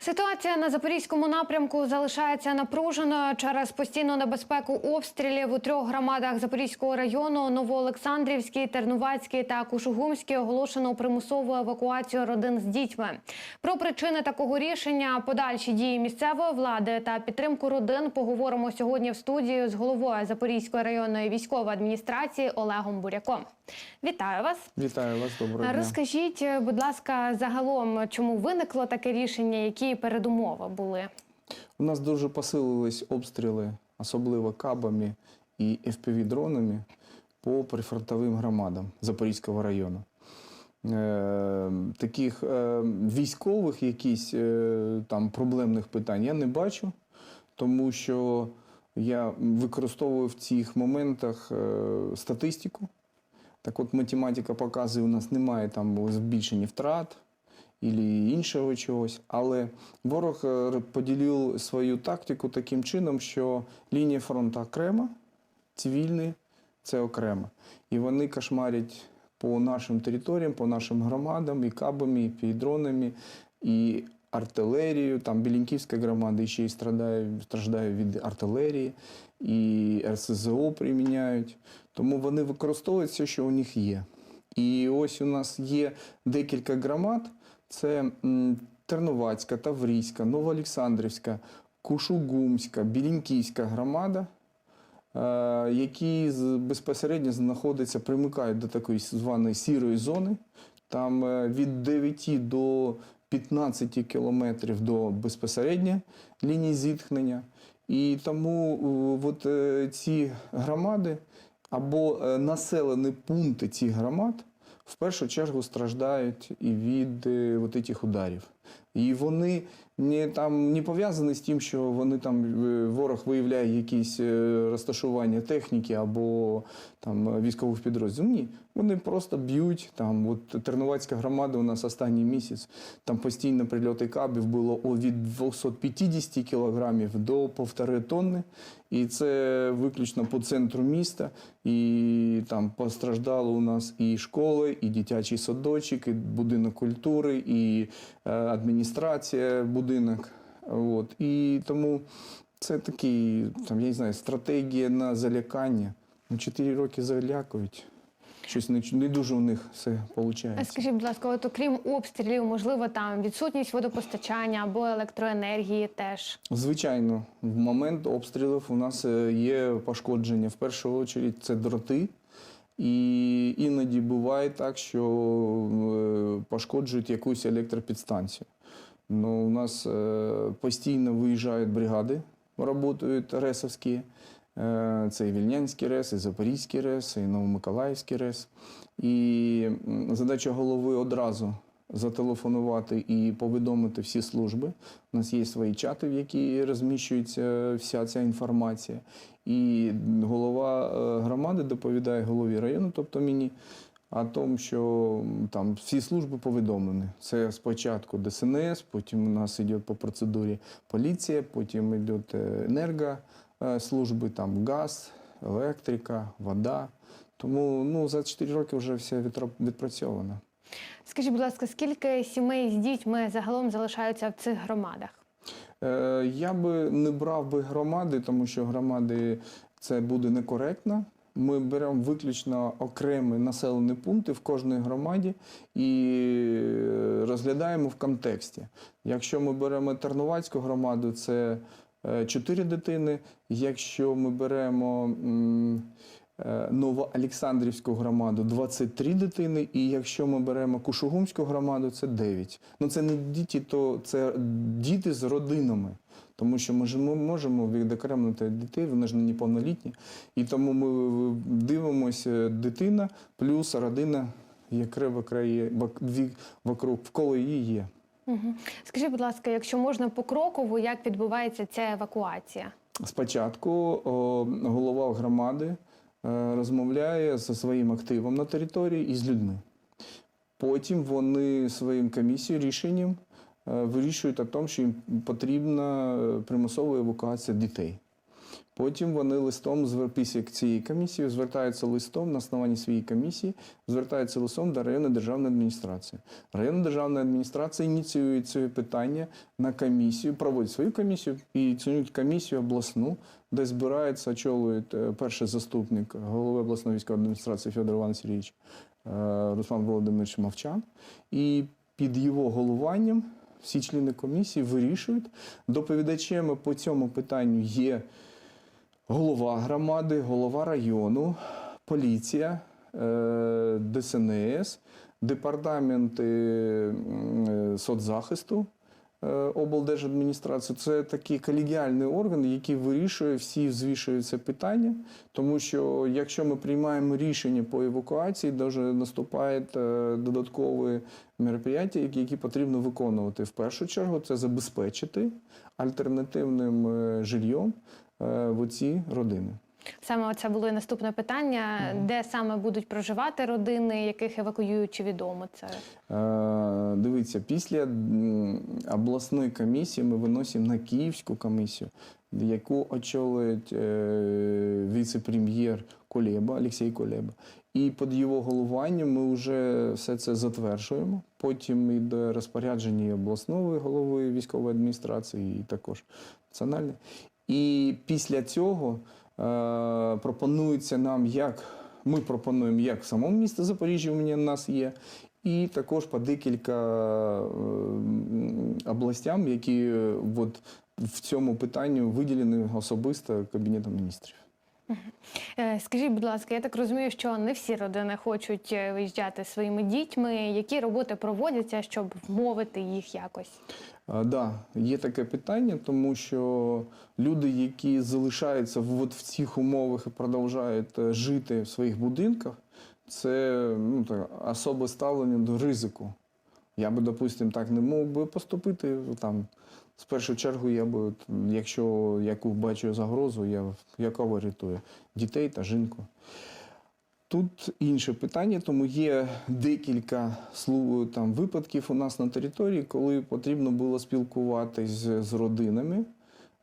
Ситуація на запорізькому напрямку залишається напруженою через постійну небезпеку обстрілів у трьох громадах Запорізького району Новоолександрівській, Тернувацькій та Кушугумській оголошено примусову евакуацію родин з дітьми. Про причини такого рішення, подальші дії місцевої влади та підтримку родин поговоримо сьогодні в студії з головою Запорізької районної військової адміністрації Олегом Буряком. Вітаю вас. Вітаю вас, доброго дня. Розкажіть, будь ласка, загалом, чому виникло таке рішення, які передумови були? У нас дуже посилились обстріли, особливо кабами і FPV-дронами по прифронтовим громадам Запорізького району. Е, таких е, військових якісь е, там проблемних питань я не бачу, тому що я використовую в цих моментах статистику. Так от математика показує, у нас немає там збільшення втрат і іншого чогось. Але ворог е, поділив свою тактику таким чином, що лінія фронту окрема, цивільні це окремо. І вони кошмарять по нашим територіям, по нашим громадам, і кабами, і півдронами, і артилерію. Там Білінківська громада ще й страдає, страждає від артилерії, і РСЗО приміняють. Тому вони використовують все, що у них є. І ось у нас є декілька громад: це Терновацька, Таврійська, Новоолександрівська, Кушугумська, Білінківська громада, е, які безпосередньо знаходяться, примикають до такої званої сірої зони. Там е, від 9 до 15 кілометрів до безпосередньо лінії зіткнення. І тому е, от, ці громади або населені пункти цих громад в першу чергу страждають і від е, от цих ударів. І вони не, там, не пов'язані з тим, що вони там е, ворог виявляє якісь е, розташування техніки або там військових підрозділів. Ні, вони просто б'ють. Там от Тернувацька громада у нас останній місяць. Там постійно прильоти кабів було від 250 кілограмів до півтори тонни. І це виключно по центру міста. І там постраждали у нас і школи, і дитячий садочок, і будинок культури, і е, адміністрація, будинок. От. І тому це такий, там, я не знаю, стратегія на залякання. Ну, чотири роки залякують. Щось не, не дуже у них все виходить. Скажіть, будь ласка, от окрім обстрілів, можливо, там відсутність водопостачання або електроенергії теж. Звичайно, в момент обстрілів у нас е, є пошкодження. В першу чергу це дроти. І іноді буває так, що е, пошкоджують якусь електропідстанцію. Ну, у нас е, постійно виїжджають бригади, працюють ресовські. Е, Це і Вільнянський РЕС, і Запорізький РЕС, і Новомиколаївський РЕС. І задача голови одразу зателефонувати і повідомити всі служби. У нас є свої чати, в які розміщується вся ця інформація. І голова е, громади доповідає голові району, тобто мені, о тому, що там всі служби повідомлені. Це спочатку ДСНС, потім у нас йде по процедурі поліція, потім йде енергослужби, там газ, електрика, вода. Тому ну, за 4 роки вже все відпрацьовано. Скажіть, будь ласка, скільки сімей з дітьми загалом залишаються в цих громадах? Е, Я би не брав би громади, тому що громади це буде некоректно. Ми беремо виключно окремі населені пункти в кожній громаді і е, розглядаємо в контексті. Якщо ми беремо Тернувацьку громаду, це 4 дитини. Якщо ми беремо е, Новоолександрівську громаду 23 дитини, і якщо ми беремо Кушугумську громаду, це 9. Ну це не діти, то це діти з родинами. Тому що ми ж ми можемо відокремити дітей, вони ж не неповнолітні. І тому ми дивимося дитина плюс родина, яка вокруг вколо її є. Угу. Скажіть, будь ласка, якщо можна покроково, як відбувається ця евакуація? Спочатку о, голова громади розмовляє зі своїм активом на території і з людьми. Потім вони своїм комісією рішенням е, вирішують о тому, що їм потрібна е, примусова евакуація дітей. Потім вони листом звер- після цієї комісії звертаються листом на основанні своєї комісії, звертаються листом до районної державної адміністрації. Районна державна адміністрація ініціює це питання на комісію, проводить свою комісію і ініціюють комісію обласну, де збирається, очолює е, перший заступник голови обласної військової адміністрації Федор Іван Сергійович е, Руслан Володимирович Мовчан. І під його головуванням всі члени комісії вирішують. Доповідачами по цьому питанню є голова громади, голова району, поліція, е, ДСНС, департамент е, соцзахисту. е, облдержадміністрації це такий колегіальний орган, який вирішує всі це питання. Тому що якщо ми приймаємо рішення по евакуації, дуже наступають е, додаткові мероприятия, які, потрібно виконувати. В першу чергу це забезпечити альтернативним жильйом в оці родини. Саме це було і наступне питання: де саме будуть проживати родини, яких евакуюють, чи відомо це? Е, Дивіться, після обласної комісії ми виносимо на Київську комісію, яку очолить е, віце-прем'єр Колеба, Олексій Колеба. І під його головуванням ми вже все це затверджуємо. Потім йде розпорядження обласної голови військової адміністрації, і також національної. І після цього е, пропонується нам, як ми пропонуємо, як в самому місті Запоріжжя у мене у нас є, і також по декілька е, областям, які е, от в цьому питанні виділені особисто Кабінетом міністрів. Е, Скажіть, будь ласка, я так розумію, що не всі родини хочуть е, виїжджати своїми дітьми. Які роботи проводяться, щоб вмовити їх якось? Так, да, є таке питання, тому що люди, які залишаються в, от в цих умовах і продовжують е, жити в своїх будинках, це ну, так, особе ставлення до ризику. Я би, допустимо, так не мог би поступити. Там, з першу чергу, я би, якщо яку бачу загрозу, я, я кого рятую? Дітей та жінку. Тут інше питання, тому є декілька там, випадків у нас на території, коли потрібно було спілкуватись з, з родинами.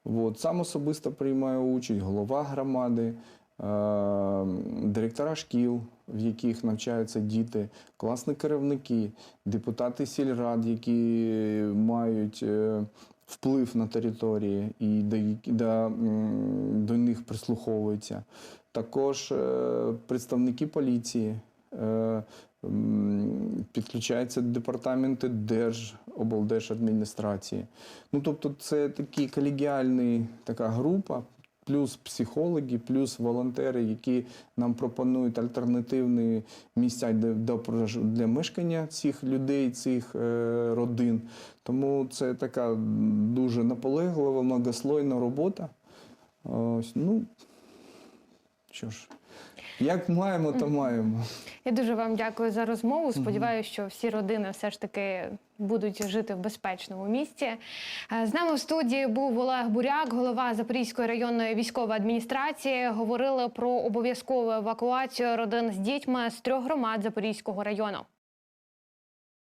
От, сам особисто приймаю участь, голова громади, е- директора шкіл, в яких навчаються діти, класні керівники, депутати сільрад, які мають е, вплив на території і до, до, до них прислуховуються також е, представники поліції, е, підключаються департаменти Держоблдержадміністрації. Ну, тобто, це такі колегіальні така група, плюс психологи, плюс волонтери, які нам пропонують альтернативні місця для, для мешкання цих людей, цих е, родин. Тому це така дуже наполеглива, многослойна робота. Ось, ну, що ж, як маємо, то маємо. Я дуже вам дякую за розмову. Сподіваюся, що всі родини все ж таки будуть жити в безпечному місці. Е, З нами в студії був Олег Буряк, голова Запорізької районної військової адміністрації. Говорили про обов'язкову евакуацію родин з дітьми з трьох громад Запорізького району.